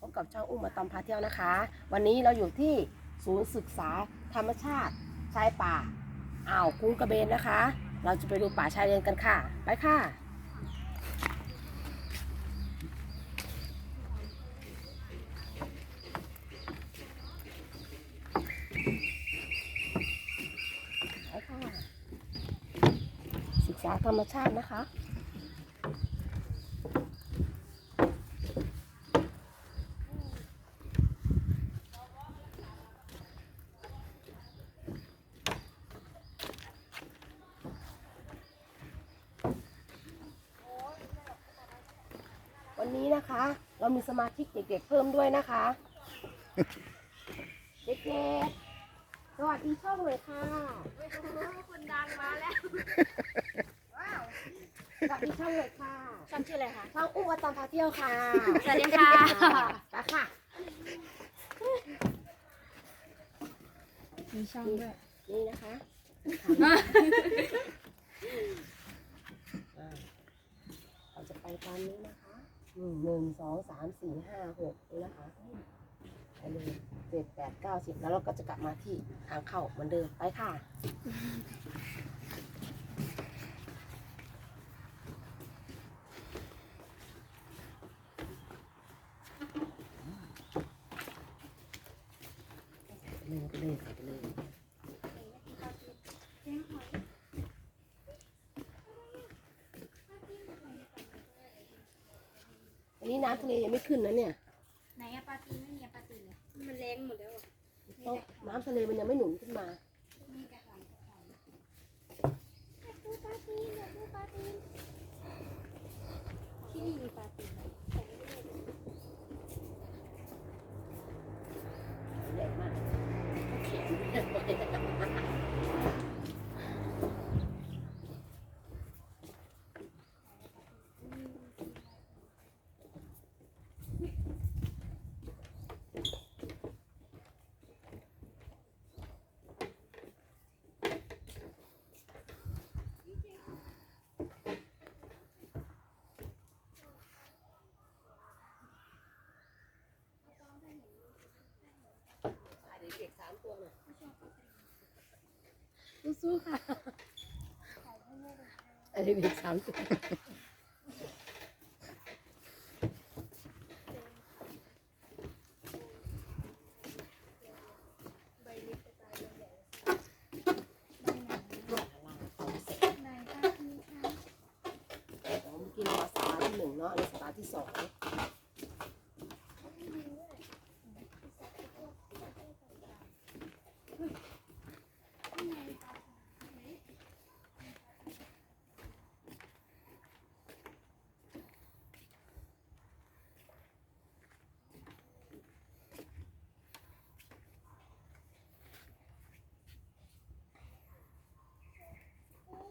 พบกับช่องอุ้มมาตอมพาเที่ยวนะคะ วันนี้เราอยู่ที่ศูนย์ศึกษาธรรมชาติชายป่าอ่าวคุ้งกระเบนนะคะ เราจะไปดูป่าชายเลนกันค่ะ ไปค่ะไปค่ะศึกษาธรรมชาตินะคะ วันนี้นะคะ เรามีสมาชิก เด็กๆเพิ่มด้วยนะคะ เด็กๆสวัสดีช่องเลยค่ะคนดังมาแล้วสวัสดีช่องเลยค่ะช่องชื่ออะไรคะช่องอุ้มวัตอนพาเที่ยวค่ะสวัสดีค่ะไปค่ะ มีช่องด้วยนี่นะคะอ่าเราจะไปตามนี้นะคะอืมหนึ่ งสองสามสี่ห้าหกนะคะไปเลยเจ็ดแปดเก้าสิบแล้วเราก็จะกลับมาที่ทางเข้าเหมือนเดิมไปค่ะ ไปเลยไปเลยไปเลยอั นนี้น้ำทะเลยังไม่ขึ้นนะเนี่ย ไหนอะปลาตีนไม่มีอะปลาตีนเลยมันแรงหมดแล้วอะเพราะน้ำทะเลมันยังไม่หนุนขึ้นมา มีกระหองกระหองดูปลาตีนอยากดูปลาตีนที่นี่มีปลาตีนไหมแต่ไม่ได้ดู ใหญ่มากแข็งเด็กๆสามตัวเลยสู้ๆค่ะอันนี้เด็กสามตัว ไหนปลาตีนคะ ผมกินมาสัปดาห์ที่หนึ่งเนาะอันนี้สัปดาห์ที่สอง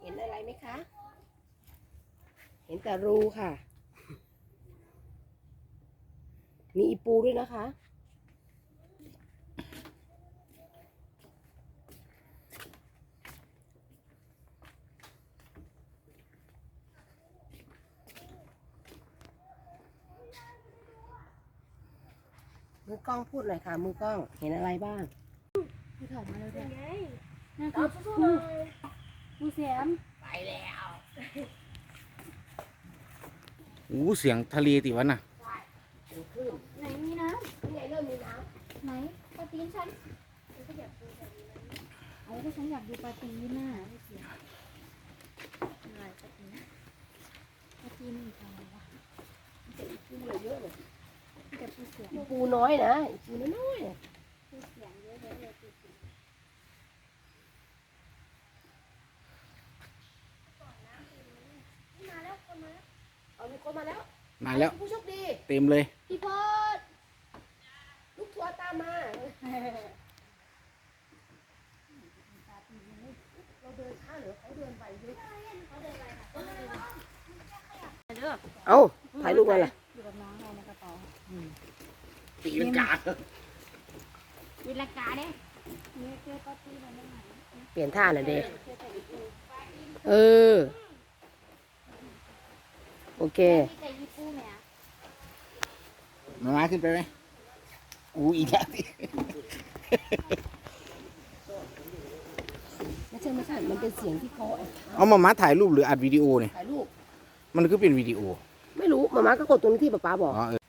เห็นอะ ไรไหมคะ เห็นแต่รูค่ะ มีอีปูด้วยนะคะ มือกล้องพูดหน่อยค่ะ มือกล้อง เห็นอะไรบ้างผู้ถอดมาแล้วเป็เนี่ยนไงนั่นตอคืบอสู้ ๆหน่อยผู้แซมไปแล้วโอ้เสียงทะเลติวะน่ะถึงขึ้นไหนมีน้นี่ไงเริ่มมีน้ำไหนปลาตีนฉันฉันก็อยากดูแบบนี้นะเอาก็ฉันอยากดูปลาตีนน่ะไม่เสียอะไรปลาตีนปลาตีนมันทำอะไรวะำปูเหลือเยอะเลยมีแต่ผู้เสียงปูน้อยนะปูน้อยๆอะ ผู้เสียงเยอะๆเลยผู้เสียง เอา มีคนมาแล้วมาแล้ว ผู้โชคดี เต็มเลย พี่พอดลูกทัวร์ตามมา เราเดินช้าหรือเขาเดินไปเยอะเอาถ่ายรูปมาล่ะอยู่กับน้องเราในกระเป๋าตีลังกาวิลากาเนี่ยมีเจอปาตีมันได้ไหมเปลี่ยนท่าหน่อยเด็เจอแต่อีกเออ โอเคมีแต่ยีปูแหมมามาขึ้นไปไหมอู้อีกแล้วสิไม่ใช่ไม่ใช่มันเป็นเสียงที่เขาเอาเอามามาถ่ายรูปหรืออัดวิดีโอเนี่ยถ่ายรูปมันก็เป็นวิดีโอ ไม่รู้มาม่าก็กดตรงที่ป๊าป๊าบอก อ๋อเออ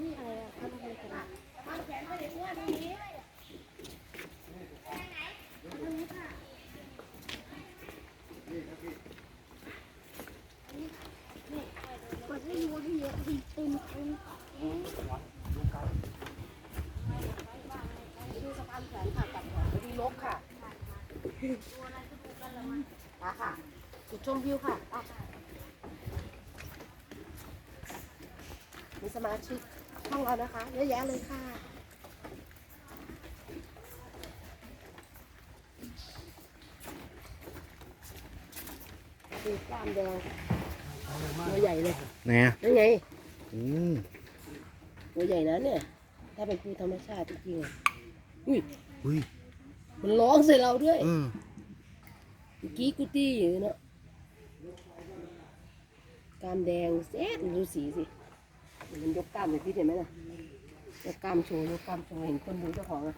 นี่อะไรอะเขาทำอะไรกัน กดให้ดูให้เยอะให้เต็มเต็ม ดูสะพานแขวนค่ะกับไปดูนกค่ะ ตาค่ะ จุดชมวิวค่ะตาค่ะมีสมาชิกห้องเรานะคะเยอะแยะเลยค่ะดูกล้ามแดงตัวใหญ่เลยไหนอะนั่นไงอืมตัวใหญ่นะเนี่ย ถ้าเป็นปูธรรมชาติจริงๆอะอุ้ยอุ้ยมันร้องใส่เราด้วยเออเมื่อ กี้กูตี้อยู่เนาะกามแดงเซ็ดดูสีสิมันยกกล้ามเลยพี่เห็นไหมน่ะยกกล้ามโชว์ยกกล้ามโชว์เห็นคนดูเจ้าของอะ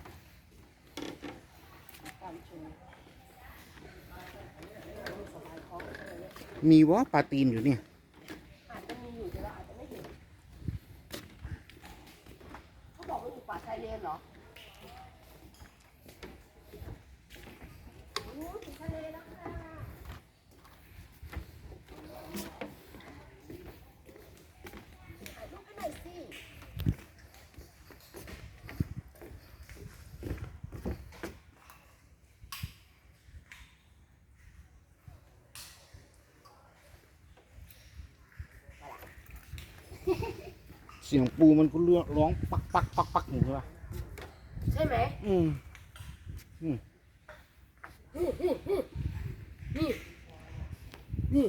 กล้ามโชว์สบายท้องเลยเนี่ยมีวะปลาตีนอยู่เนี่ย อาจจะมีอยู่แต่เราอาจจะไม่เห็นเขาบอกว่าอยู่ป่าชายเลนเหรอโอ้ยถึงทะเลแล้วค่ะถ่ายรูปให้หน่อยสิ เสียงปูมันก็เลือกร้องปักปักปักปักอย่างนี้ป่ะใช่ไหมอืมนี่นี่นี่นี่นี่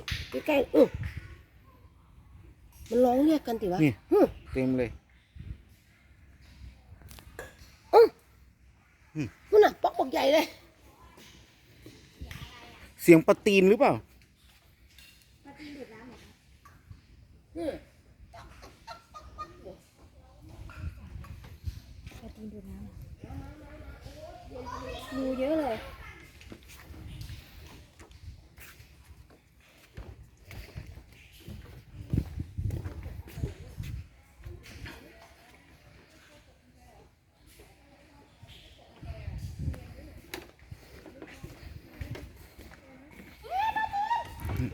ใกล้ๆเออมันร้องเรียกกันติวะนี่ฮึเต็มเลยนู่นน่ะป๊อกบอกใหญ่เลย เสียงปลาตีนหรือเปล่าปลาตีนดูดน้ำเหรอ นี่ ปลา ตีนดูดน้ำรูเยอะเลย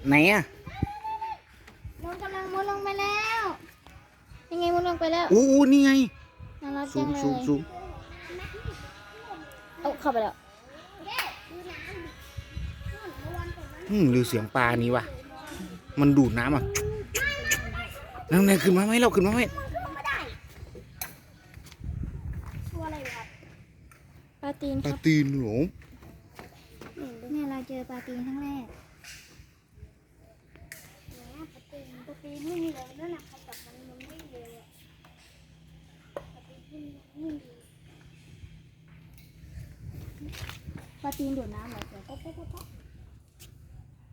ไหนอะมันกำลังมุดลงไปแล้ว ยังไงมุดลงไปแล้วอู้อู้นี่ไงน่ารักซูจังมเลซูมยซูม เอาเข้าไปแล้วอืมหรือเสียงปลานี้วะมันดูดน้ำอะนั่นไงขึ้นมาไหมเราขึ้นมาไหมตัวอะไรวะปลาตีนปคลารับตีนหลงเนี่ยเราเจอปลาตีนครั้งแรกปลาตีนปลาตีนไม่มีเลยนั่นแหละเขาจับมันมันไม่เลยอะปลาตีนไม่มี ปลาตีนดูดน้ำเหรอเสือป๊อกป๊อกป๊อกป๊อก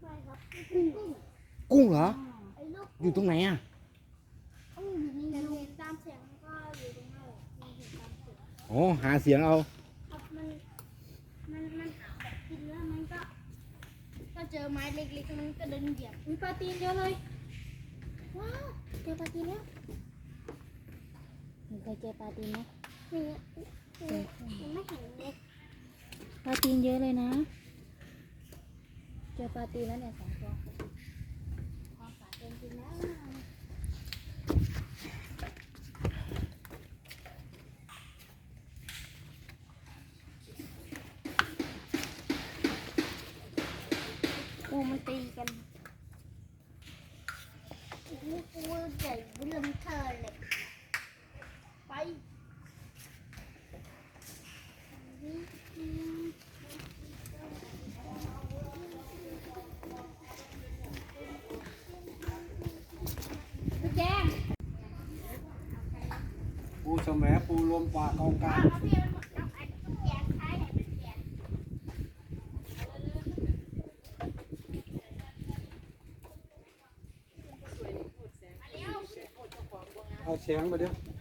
ไม่ครับกุ้งกุ้งเหรอ ไอ้ลูกอยู่ตรงไหนอะ กุ้งอยู่นี่แต่เห็นตามเสียงก็อยู่ตรงนั้นมันเห็นตามเสียงอ๋อ หาเสียงเอา ครับมันมันมันหาแบบกินแล้วมันก็ ก็เจอไม้เล็กๆมันก็เดินเหยียบมีปลาตีนเยอะเลยว้าวเจอปลาตีนแล้วหนูเคยเจอปลาตีนไหมไม่ยังไม่เห็นเลย ปลาตีนเยอะเลยนะ เจอปลาตีนแล้วเนี่ยสองตัวความฝันเป็นจริงแล้วกูมันตีกันกูใหญ่บุลมเธอเลย กว่าก่ากลางเอาเสียงมาเดี๋ยว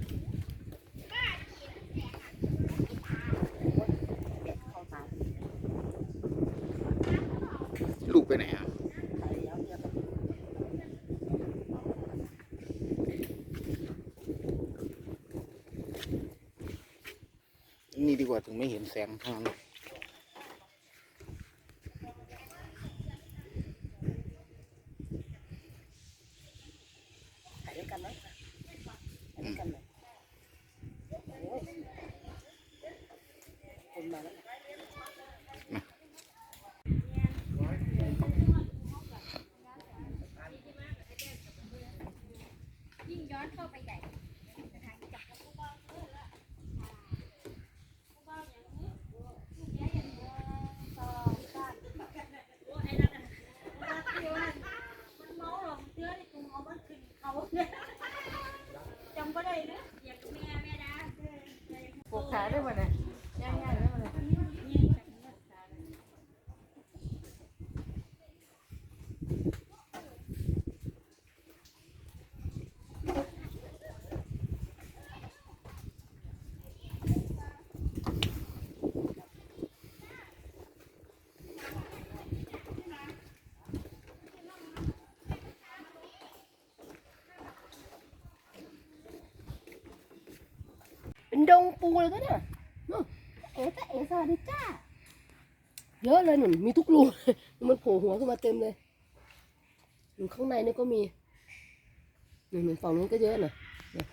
นี่ดีกว่าถึงไม่เห็นแสงทางน ถ่ายด้วยกันนะถ่ายด้วยกันหน่อยโอ้ยคนมาแล้ว ยิ่งย้อนเข้าไปใหญ่สถานที่จับผู้บ้าเออละผู้บ้าอย่างนี้ผู้แย่อย่างนี้สองสามโอ้ไอ้นั่นน่ะผู้บ้าเที่ยวนั่นมันเมาหรอกเชื่อที่กูเอามันขึ้นเขาเนี่ย จำก็ได้นะอยากแม่แม่นะปวดขาด้วยมันนะย่างๆด้วยมันน ดงปูเลยก็เนี่ยนู่นเอ๋แต่เอ๋สวัสดีจ้า เยอะเลยหนุนมีทุกรูมันโผล่หัวขึ้นมาเต็มเลยหนุนข้างในนี่ก็มีหนุนหนุนฝั่งนู้นก็เยอะน่ะเนี่ย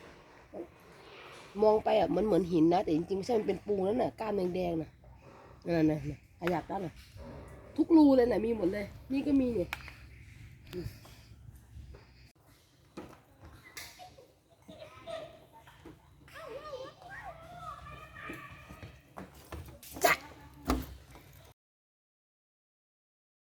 มองไปอะมันเหมือนหินนะ แต่จริงๆไม่ใช่มันเป็นปูนั่นน่ะก้านแดงๆน่ะนั่นน่ะน่ะขยับได้น่ะทุกรูเลยน่ะมีหมดเลย นี่ก็มีเนี่ย